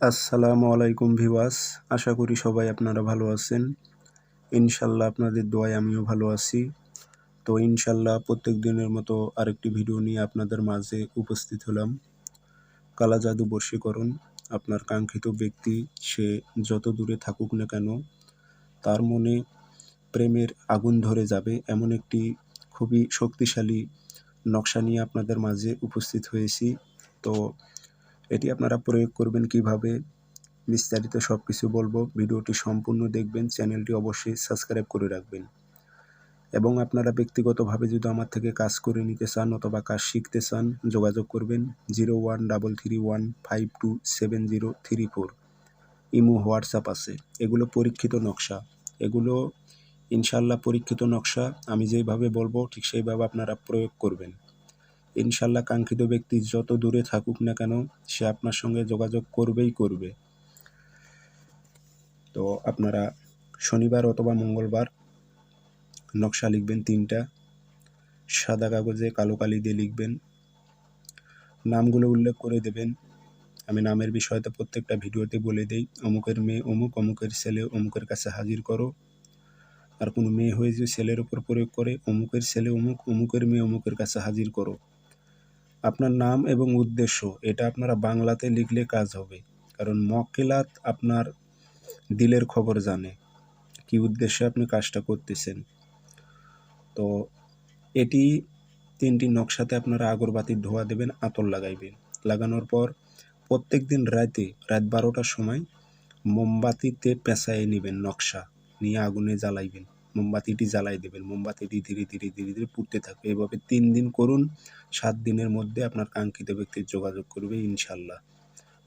আসসালামু আলাইকুম ভিওয়াস আশা করি সবাই আপনারা ভালো আছেন। ইনশাল্লাহ আপনাদের দোয়ায় আমিও ভালো আছি। তো ইনশাল্লাহ প্রত্যেক দিনের মতো আরেকটি ভিডিও নিয়ে আপনাদের মাঝে উপস্থিত হলাম। কালা জাদু বশীকরণ আপনার কাঙ্ক্ষিত ব্যক্তি, সে যত দূরে থাকুক না কেন, তার মনে প্রেমের আগুন ধরে যাবে এমন একটি খুবই শক্তিশালী নকশা নিয়ে আপনাদের মাঝে উপস্থিত হয়েছি। তো এটি আপনারা প্রয়োগ করবেন কীভাবে, বিস্তারিত সব কিছু বলব। ভিডিওটি সম্পূর্ণ দেখবেন, চ্যানেলটি অবশ্যই সাবস্ক্রাইব করে রাখবেন। এবং আপনারা ব্যক্তিগতভাবে যদি আমার থেকে কাজ করে নিতে চান অথবা কাজ শিখতে চান, যোগাযোগ করবেন zero one double three one five two seven zero three four. Imo, WhatsApp আছে। এগুলো পরীক্ষিত নকশা। এগুলো ইনশাল্লাহ পরীক্ষিত নকশা। আমি যেইভাবে বলব, ঠিক সেইভাবে আপনারা প্রয়োগ করবেন। ইনশাল্লাহ কাঙ্ক্ষিত ব্যক্তি যত দূরে থাকুক না কেন, সে আপনার সঙ্গে যোগাযোগ করবেই করবে। তো আপনারা শনিবার অথবা মঙ্গলবার নকশা লিখবেন তিনটা। সাদা কাগজে কালো কালি দিয়ে লিখবেন। নামগুলো উল্লেখ করে দেবেন। আমি নামের বিষয়ে বিষয়তে প্রত্যেকটা ভিডিওতে বলে দিই। অমুকের মেয়ে অমুক, অমুকের ছেলে অমুকের কাছে হাজির করো। আর কোনো মেয়ে হয়ে যে ছেলের ওপর প্রয়োগ করে, অমুকের ছেলে অমুক, অমুকের মেয়ে অমুকের কাছে হাজির করো। আপনার নাম এবং উদ্দেশ্য, এটা আপনারা বাংলাতে লিখলে কাজ হবে। কারণ মক্কেলাত আপনার দিলের খবর জানে, কি উদ্দেশ্যে আপনি কাজটা করতেছেন। তো এটি তিনটি নকশাতে আপনারা আগরবাতির ধোয়া দেবেন, আতর লাগাইবেন। লাগানোর পর প্রত্যেক দিন রাতে রাত বারোটার সময় মোমবাতিতে পেঁচায় নেবেন নকশা, নিয়ে আগুনে জ্বালাইবেন। মোমবাতিটি জ্বালাই দেবেন। মোমবাতিটি ধীরে ধীরে ধীরে ধীরে পুড়তে থাকবে। এভাবে তিন দিন করুন, সাত দিনের মধ্যে আপনার কাঙ্ক্ষিত ব্যক্তির যোগাযোগ করবে ইনশাল্লাহ।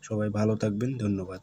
সবাই ভালো থাকবেন, ধন্যবাদ।